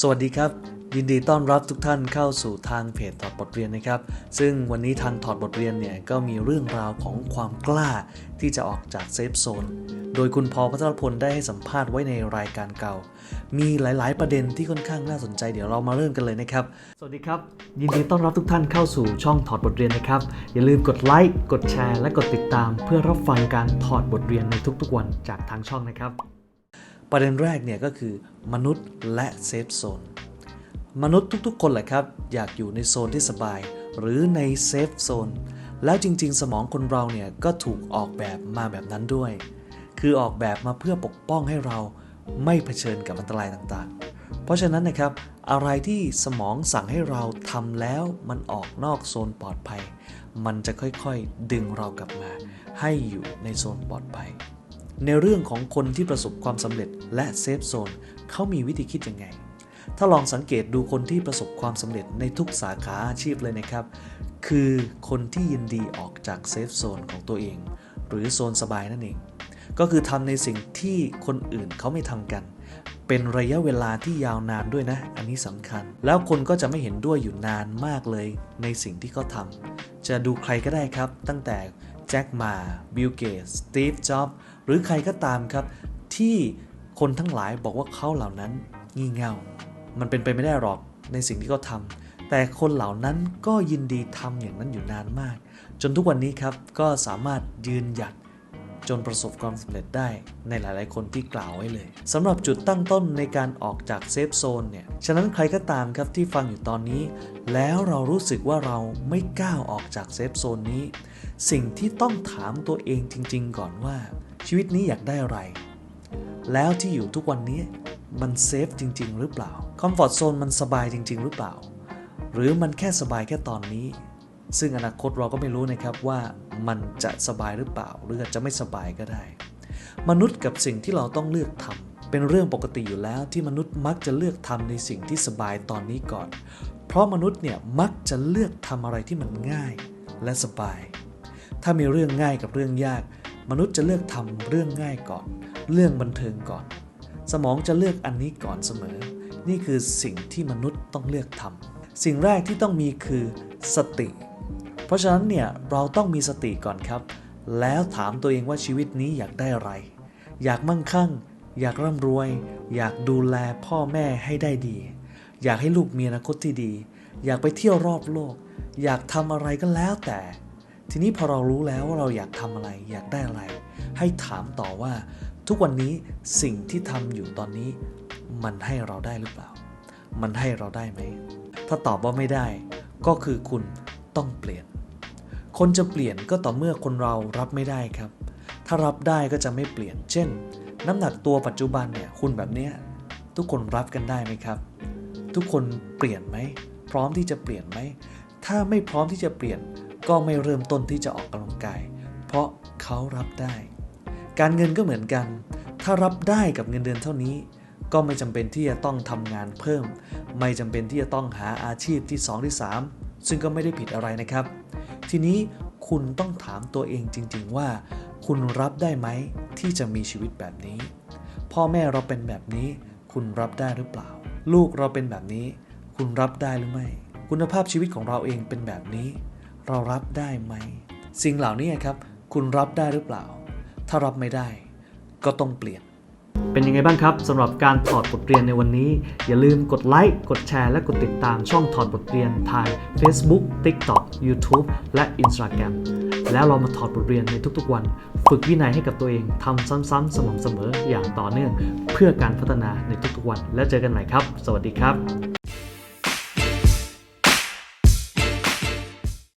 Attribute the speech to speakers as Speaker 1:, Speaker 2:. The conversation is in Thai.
Speaker 1: สวัสดีครับ ยินดีต้อนรับทุกท่านเข้าสู่ทางเพจถอดบทเรียนนะครับ ซึ่งวันนี้ทางถอดบทเรียนเนี่ยก็มีเรื่องราวของความกล้าที่จะออกจากเซฟโซนโดยคุณพอพัทรพลได้ให้สัมภาษณ์ไว้ในรายการเก่า มีหลาย ๆ ประเด็นที่ค่อนข้างน่าสนใจเดี๋ยวเรามาเริ่มกันเลยนะครับ สวัสดีครับ ยินดีต้อนรับทุกท่านเข้าสู่ช่องถอดบทเรียนนะครับ อย่าลืมกดไลค์กดแชร์ และกดติดตาม เพื่อรับฟังการถอดบทเรียนในทุก ๆ วันจากทางช่องนะครับ ประเด็นแรกเนี่ยก็คือมนุษย์และเซฟโซน มนุษย์ทุกๆ คนแหละครับ อยากอยู่ในโซนที่สบาย หรือในเซฟโซน แล้วจริง ๆ สมองคนเราเนี่ยก็ถูกออกแบบมาแบบนั้นด้วย คือออกแบบมาเพื่อปกป้องให้เราไม่เผชิญกับอันตรายต่างๆ เพราะฉะนั้นนะครับ อะไรที่สมองสั่งให้เราทำแล้วมันออกนอกโซนปลอดภัย มันจะค่อยๆ ดึงเรากลับมา ให้อยู่ในโซนปลอดภัย ในเรื่องของคนที่ประสบความสำเร็จและเซฟโซนเขามีวิธีคิดยังไง ถ้าลองสังเกตดูคนที่ประสบความสำเร็จในทุกสาขาอาชีพเลยนะครับ คือคนที่ยินดีออกจากเซฟโซนของตัวเอง หรือโซนสบายนั่นเอง ก็คือทำในสิ่งที่คนอื่นเขาไม่ทำกัน เป็นระยะเวลาที่ยาวนานด้วยนะ อันนี้สำคัญ แล้วคนก็จะไม่เห็นด้วยอยู่นานมากเลยในสิ่งที่เขาทำจะดูใครก็ได้ครับ ตั้งแต่ จ็คมาบิลเกตสตีฟจ็อบหรือใครก็ตามครับ ที่คนทั้งหลายบอกว่าเขาเหล่านั้นงี่เง่า มันเป็นไปไม่ได้หรอกในสิ่งที่เขาทำแต่คนเหล่านั้นก็ยินดีทำอย่างนั้นอยู่นานมาก จนทุกวันนี้ครับก็สามารถยืนหยัด จนประสบความสำเร็จได้ในหลายๆ คนที่กล่าวไว้เลยสำหรับจุดตั้งต้นในการออกจากเซฟโซนเนี่ย ฉะนั้นใครก็ตามครับที่ฟังอยู่ตอนนี้ แล้วเรารู้สึกว่าเราไม่กล้าออกจากเซฟโซนนี้ สิ่งที่ต้องถามตัวเองจริง ๆ ก่อนว่า ชีวิตนี้อยากได้อะไร แล้วที่อยู่ทุกวันนี้มันเซฟจริง ๆ หรือเปล่าคอมฟอร์ทโซนมันสบายจริง ๆ หรือเปล่า หรือมันแค่สบายแค่ตอนนี้ ซึ่งอนาคตเราก็ไม่รู้นะครับว่ามันจะสบายหรือเปล่า หรืออาจจะไม่สบายก็ได้ มนุษย์กับสิ่งที่เราต้องเลือกทำเป็นเรื่องปกติอยู่แล้วที่มนุษย์มักจะเลือกทำในสิ่งที่สบายตอนนี้ก่อน เพราะมนุษย์เนี่ยมักจะเลือกทำอะไรที่มันง่ายและสบาย ถ้ามีเรื่องง่ายกับเรื่องยาก มนุษย์จะเลือกทำเรื่องง่ายก่อน เรื่องบันเทิงก่อน สมองจะเลือกอันนี้ก่อนเสมอ นี่คือสิ่งที่มนุษย์ต้องเลือกทำสิ่งแรกที่ต้องมีคือสติ เพราะฉะนั้นเนี่ยเราต้องมีสติก่อนครับ แล้วถามตัวเองว่าชีวิตนี้อยากได้อะไร อยากมั่งคั่ง อยากร่ำรวย อยากดูแลพ่อแม่ให้ได้ดี อยากให้ลูกมีอนาคตที่ดี อยากไปเที่ยวรอบโลก อยากทำอะไรก็แล้วแต่ ทีนี้พอเรารู้แล้วว่าเราอยากทำอะไร อยากได้อะไร ให้ถามต่อว่า ทุกวันนี้สิ่งที่ทำอยู่ตอนนี้ มันให้เราได้หรือเปล่า มันให้เราได้ไหม ถ้าตอบว่าไม่ได้ ก็คือคุณต้องเปลี่ยน คนจะเปลี่ยนก็ต่อเมื่อคนเรารับไม่ได้ครับ ถ้ารับได้ก็จะไม่เปลี่ยน เช่น น้ำหนักตัวปัจจุบันเนี่ยคุณแบบเนี้ยทุกคนรับกันได้ไหมครับ ทุกคนเปลี่ยนไหม พร้อมที่จะเปลี่ยนไหม ถ้าไม่พร้อมที่จะเปลี่ยน ก็ไม่เริ่มต้นที่จะออกกำลังกาย เพราะเขารับได้ การเงินก็เหมือนกัน ถ้ารับได้กับเงินเดือนเท่านี้ ก็ไม่จำเป็นที่จะต้องทำงานเพิ่ม ไม่จำเป็นที่จะต้องหาอาชีพที่ 2 ที่ 3 ซึ่งก็ไม่ได้ผิดอะไรนะครับ ทีนี้คุณต้องถามตัวเองจริง ๆ ว่า คุณรับได้ไหมที่จะมีชีวิตแบบนี้ พ่อแม่เราเป็นแบบนี้ คุณรับได้หรือเปล่า ลูกเราเป็นแบบนี้ คุณรับได้หรือไม่ คุณภาพชีวิตของเราเองเป็นแบบนี้ เรารับได้ไหม สิ่งเหล่านี้ครับ คุณรับได้หรือเปล่า ถ้ารับไม่ได้ ก็ต้องเปลี่ยน เป็นยังไงบ้างครับสำหรับการถอดบทเรียนในวันนี้ อย่าลืมกดไลค์กดแชร์และกดติดตามช่องถอดบทเรียนทาง Facebook, TikTok, YouTube และ Instagram แล้วเรามาถอดบทเรียนในทุกๆวัน ฝึกวินัยให้กับตัวเองทำซ้ำๆสม่ำเสมออย่างต่อเนื่อง เพื่อการพัฒนาในทุกๆวัน แล้วเจอกันใหม่ครับ สวัสดีครับ